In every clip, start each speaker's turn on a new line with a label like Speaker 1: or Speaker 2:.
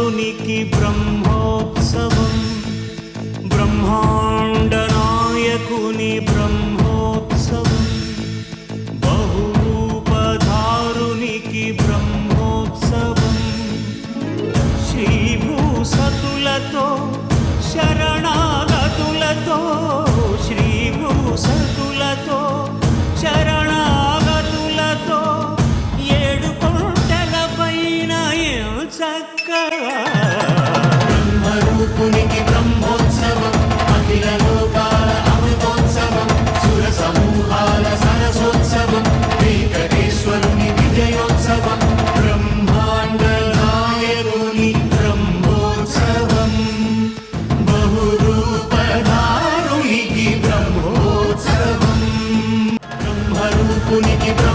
Speaker 1: రునికి బ్రహ్మోత్సవం. బ్రహ్మాండ నాయకుని బ్రహ్మోత్సవం. బహుపధారునికి బ్రహ్మోత్సవం. శివు శరణాగతులతో శ్రీభూ బ్రహ్మరూపునికి బ్రహ్మోత్సవం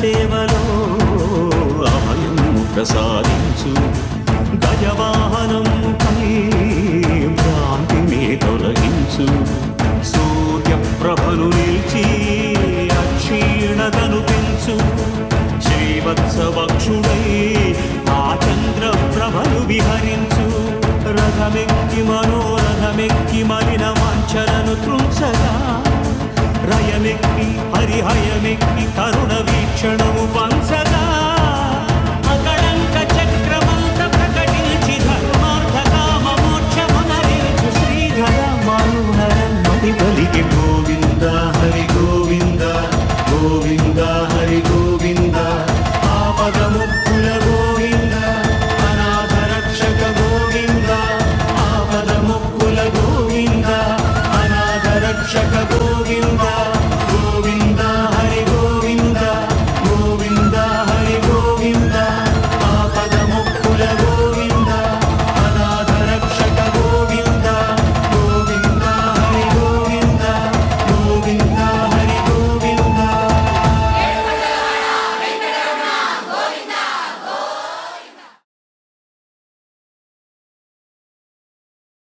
Speaker 2: సేవలో అభయం ప్రసాదించు. గజవాహనముపై భ్రాంతిని తొలగించు. సూర్యప్రభను నిలిచి అక్షీణతను పెంచు. శ్రీవత్సవక్షుడై ఆ చంద్రప్రభను విహరించు. రథమెక్కి మనోరథమెక్కి మలిన వాంఛలను త్రుంచగా రయమెక్కి హరిహయమెక్కి కరుణ వీక్షణము